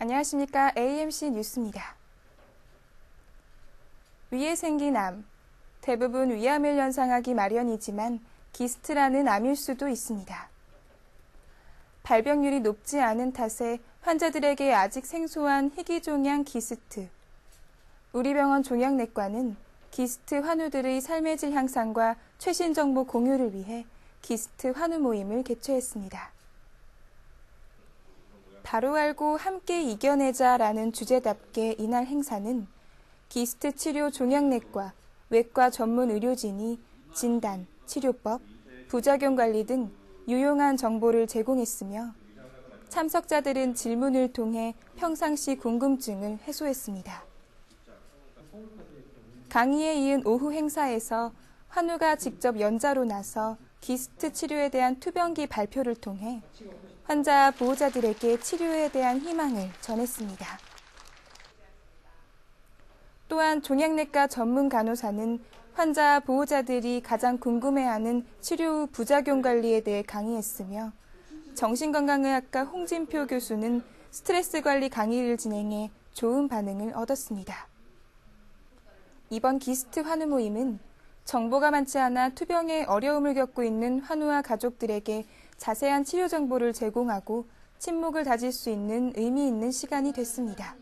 안녕하십니까. AMC 뉴스입니다. 위에 생긴 암. 대부분 위암을 연상하기 마련이지만 기스트라는 암일 수도 있습니다. 발병률이 높지 않은 탓에 환자들에게 아직 생소한 희귀종양 기스트. 우리 병원 종양내과는 기스트 환우들의 삶의 질 향상과 최신 정보 공유를 위해 기스트 환우 모임을 개최했습니다. 바로 알고 함께 이겨내자라는 주제답게 이날 행사는 기스트 치료 종양내과, 외과 전문 의료진이 진단, 치료법, 부작용 관리 등 유용한 정보를 제공했으며 참석자들은 질문을 통해 평상시 궁금증을 해소했습니다. 강의에 이은 오후 행사에서 환우가 직접 연자로 나서 기스트 치료에 대한 투병기 발표를 통해 환자 보호자들에게 치료에 대한 희망을 전했습니다. 또한 종양내과 전문 간호사는 환자 보호자들이 가장 궁금해하는 치료 후 부작용 관리에 대해 강의했으며 정신건강의학과 홍진표 교수는 스트레스 관리 강의를 진행해 좋은 반응을 얻었습니다. 이번 기스트 환우 모임은 정보가 많지 않아 투병에 어려움을 겪고 있는 환우와 가족들에게 자세한 치료 정보를 제공하고 침묵을 다질 수 있는 의미 있는 시간이 됐습니다.